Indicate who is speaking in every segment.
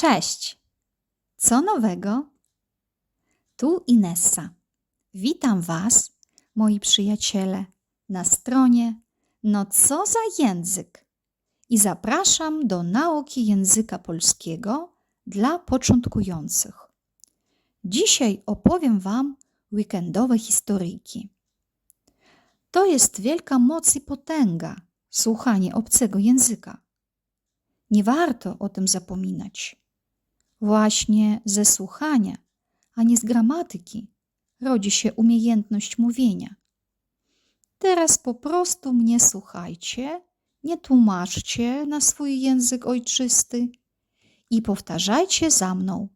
Speaker 1: Cześć! Co nowego? Tu Inessa. Witam Was, moi przyjaciele, na stronie No co za język? I zapraszam do nauki języka polskiego dla początkujących. Dzisiaj opowiem Wam weekendowe historyjki. To jest wielka moc i potęga słuchanie obcego języka. Nie warto o tym zapominać. Właśnie ze słuchania, a nie z gramatyki, rodzi się umiejętność mówienia. Teraz po prostu mnie słuchajcie, nie tłumaczcie na swój język ojczysty i powtarzajcie za mną.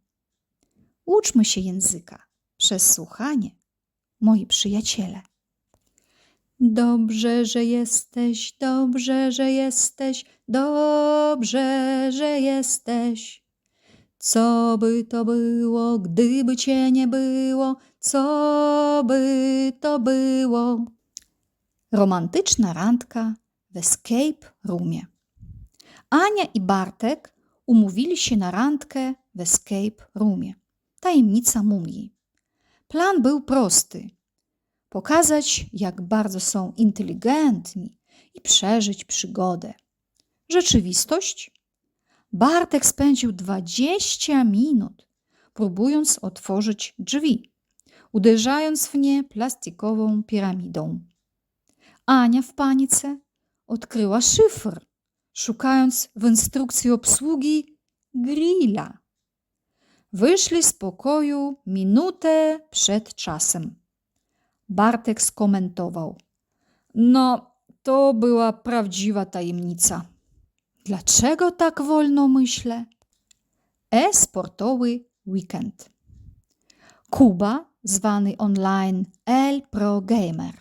Speaker 1: Uczmy się języka przez słuchanie, moi przyjaciele. Dobrze, że jesteś, dobrze, że jesteś, dobrze, że jesteś. Co by to było, gdyby cię nie było? Co by to było? Romantyczna randka w escape roomie. Ania i Bartek umówili się na randkę w escape roomie. Tajemnica mumii. Plan był prosty. Pokazać, jak bardzo są inteligentni i przeżyć przygodę. Rzeczywistość? Bartek spędził 20 minut, próbując otworzyć drzwi, uderzając w nie plastikową piramidą. Ania w panice odkryła szyfr, szukając w instrukcji obsługi grilla. Wyszli z pokoju minutę przed czasem. Bartek skomentował: No, to była prawdziwa tajemnica. Dlaczego tak wolno myślę? E-sportowy weekend. Kuba, zwany online El Pro Gamer,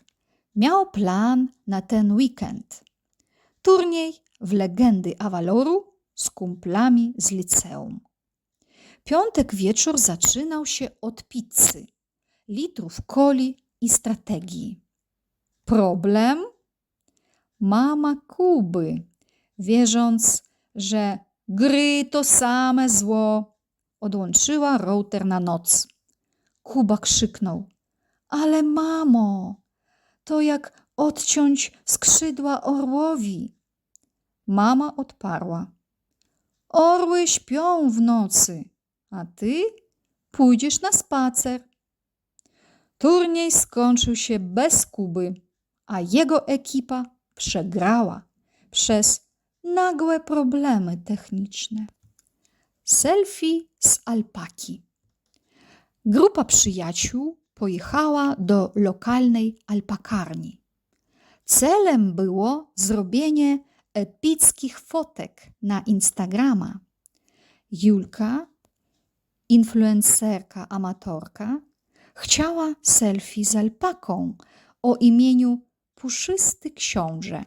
Speaker 1: miał plan na ten weekend. Turniej w legendy Avaloru z kumplami z liceum. Piątek wieczór zaczynał się od pizzy, litrów coli i strategii. Problem? Mama Kuby, wierząc, że gry to same zło, odłączyła router na noc. Kuba krzyknął: Ale mamo, to jak odciąć skrzydła orłowi. Mama odparła: Orły śpią w nocy, a ty pójdziesz na spacer. Turniej skończył się bez Kuby, a jego ekipa przegrała przez nagłe problemy techniczne. Selfie z alpaki. Grupa przyjaciół pojechała do lokalnej alpakarni. Celem było zrobienie epickich fotek na Instagrama. Julka, influencerka amatorka, chciała selfie z alpaką o imieniu Puszysty Książę.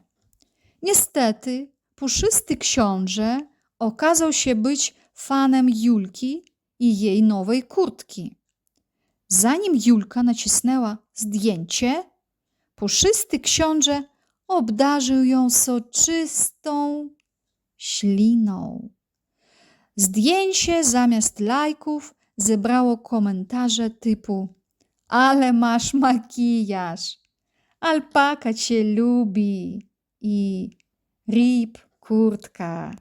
Speaker 1: Niestety, Puszysty Książę okazał się być fanem Julki i jej nowej kurtki. Zanim Julka nacisnęła zdjęcie, Puszysty Książę obdarzył ją soczystą śliną. Zdjęcie zamiast lajków zebrało komentarze typu ale masz makijaż, alpaka cię lubi i rip kurtka.